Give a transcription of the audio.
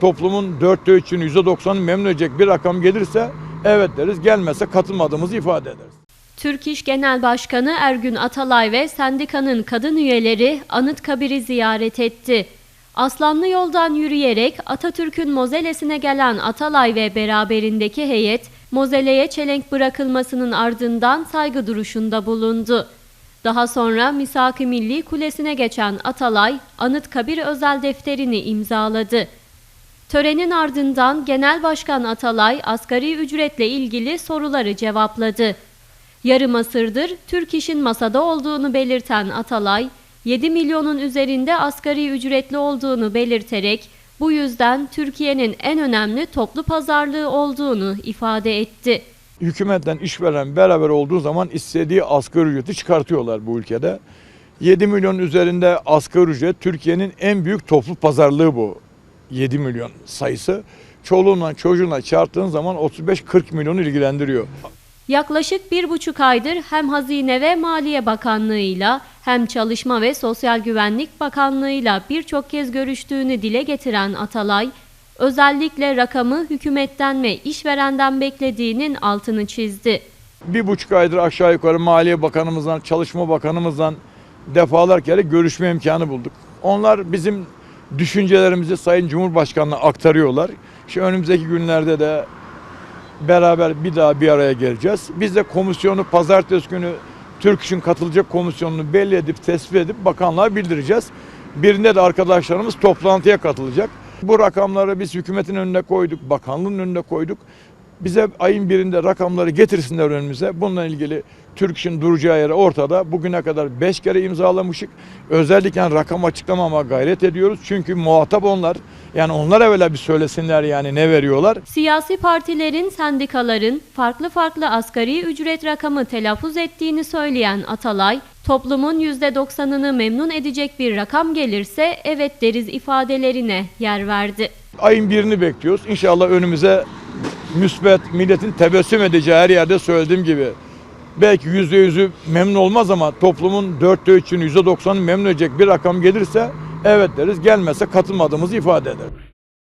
Toplumun dörtte üçünü, yüzde doksanını memnun edecek bir rakam gelirse evet deriz, gelmezse katılmadığımızı ifade ederiz. Türk İş Genel Başkanı Ergün Atalay ve sendikanın kadın üyeleri Anıtkabir'i ziyaret etti. Aslanlı yoldan yürüyerek Atatürk'ün mozelesine gelen Atalay ve beraberindeki heyet, mozeleye çelenk bırakılmasının ardından saygı duruşunda bulundu. Daha sonra Misak-ı Milli Kulesi'ne geçen Atalay, Anıtkabir özel defterini imzaladı. Törenin ardından Genel Başkan Atalay asgari ücretle ilgili soruları cevapladı. Yarım asırdır Türk İş'in masada olduğunu belirten Atalay, 7 milyonun üzerinde asgari ücretli olduğunu belirterek bu yüzden Türkiye'nin en önemli toplu pazarlığı olduğunu ifade etti. Hükümetten işveren beraber olduğu zaman istediği asgari ücreti çıkartıyorlar bu ülkede. 7 milyon üzerinde asgari ücret Türkiye'nin en büyük toplu pazarlığı bu. 7 milyon sayısı. Çoluğunla çocuğuna çarptığın zaman 35-40 milyonu ilgilendiriyor. Yaklaşık bir buçuk aydır hem Hazine ve Maliye Bakanlığı'yla hem Çalışma ve Sosyal Güvenlik Bakanlığı'yla birçok kez görüştüğünü dile getiren Atalay, özellikle rakamı hükümetten ve işverenden beklediğinin altını çizdi. Bir buçuk aydır aşağı yukarı Maliye Bakanımızdan, Çalışma Bakanımızdan defalar kere görüşme imkanı bulduk. Onlar bizim düşüncelerimizi Sayın Cumhurbaşkanı'na aktarıyorlar. İşte önümüzdeki günlerde de beraber bir daha bir araya geleceğiz. Biz de komisyonu pazartesi günü Türk İş'in katılacak komisyonunu belli edip tespit edip bakanlığa bildireceğiz. Birinde de arkadaşlarımız toplantıya katılacak. Bu rakamları biz hükümetin önüne koyduk, bakanlığın önüne koyduk. Bize ayın birinde rakamları getirsinler önümüze. Bununla ilgili Türk İş'in duracağı yere ortada. Bugüne kadar 5 kere imzalamışık. Özellikle rakam açıklamama gayret ediyoruz. Çünkü muhatap onlar. Yani onlar evvela bir söylesinler yani ne veriyorlar. Siyasi partilerin, sendikaların farklı farklı asgari ücret rakamı telaffuz ettiğini söyleyen Atalay, toplumun %90'ını memnun edecek bir rakam gelirse evet deriz ifadelerine yer verdi. Ayın birini bekliyoruz. İnşallah önümüze müsbet, milletin tebessüm edeceği her yerde söylediğim gibi. Belki yüzde yüzü memnun olmaz ama toplumun dörtte üçünü, yüzde doksanını memnun edecek bir rakam gelirse evet deriz. Gelmezse katılmadığımızı ifade ederiz.